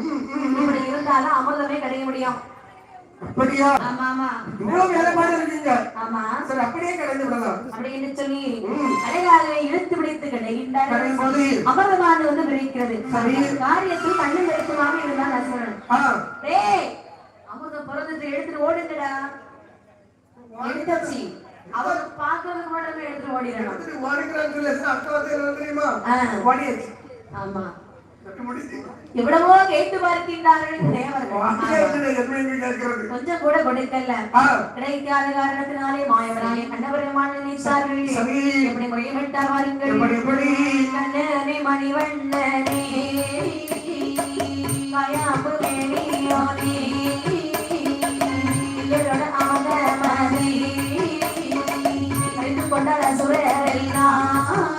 இப்படி இருந்தாலும் அமிர்தமே கிடைக்க முடியும். அப்படியா? ஆமா ஆமா. இவ்வளவு வேலைப்பாடு இருக்கீங்க. ஆமா. சரி அப்படியே கடந்து விடலாம். அப்படின்னு சொல்லி இழுத்து பிடித்து கிடைக்கின்றார் கடையும் போது அமிர்தமான வந்து விரைக்கிறது சரி. காரியத்தில் இருந்தால் அசுரன். ஆ. டேய் அமிர்தம் பிறந்தது எடுத்துட்டு ஓடுங்கடா. எடுத்தாச்சு. அவர் பாக்குறதுக்கு மட்டும் எடுத்துட்டு ஓடிடணும். ஓடிக்கிறான்னு சொல்லி தெரியுமா. ஓடியாச்சு. ஆமா. எவ்வளவோ கேட்டு பார்க்கின்றார்கள் தேவர்கள். கொஞ்சம் கூட கொடுக்கல கிடைக்காத காரணத்தினாலே மாயவராய கண்டவரமான நினைத்தார்கள் சரி எப்படி முறையிட்டார் வாருங்கள். எப்படி எப்படி? கண்ணனே மணிவண்ணனே. கயாம்பு மேனியோனே இதழோட ஆதமனே அறிந்து கொண்டார் அசுரரெல்லாம்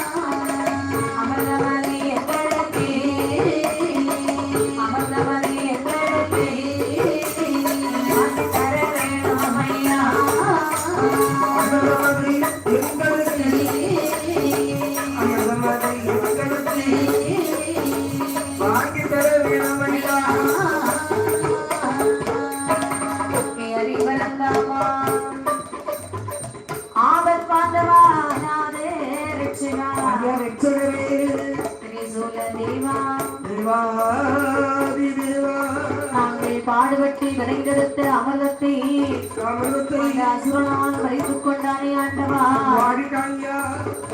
பாடுபட்டு விரைந்தெடுத்த அந்த அசுரனால் பறித்துக் கொண்டானே ஆண்டவா.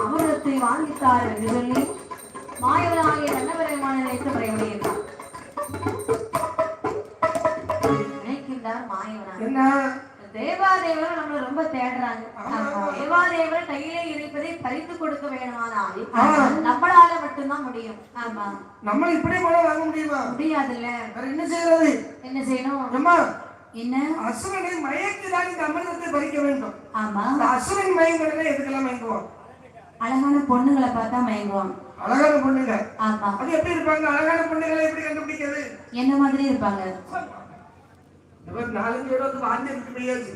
அமிர்தத்தை வாங்கித்தார் என்று சொல்லி மாயவனாகிய கண்ணபெருமான நினைத்து என்ன? நம்மள ரொம்ப தேடுறாங்க. தேவாதேவர்கள் கையிலே இருப்பதை பறித்து கொடுக்க வேணுமானால் நம்மளால மட்டும்தான் முடியும். ஆமா. நம்ம இப்படி போல வாங்க முடியுமா? முடியாதுல்ல. வேற என்ன செய்யறது? என்ன செய்யணும்? அம்மா என்ன? அசுரனை மயக்கிதான் இந்த அமிர்தத்தை பறிக்க வேண்டும். ஆமா. இந்த அசுரன் மயங்கிறத எதுக்கெல்லாம் மயங்குவான்? அழகான பொண்ணுங்களை பார்த்தா மயங்குவான். அழகான பொண்ணுங்க. ஆமா. அது எப்படி இருப்பாங்க? அழகான பொண்ணுகளை எப்படி கண்டுபிடிக்கிறது? என்ன மாதிரி இருப்பாங்க? నన్ను నాలుగు ఏడోది వాడిని ప్రియది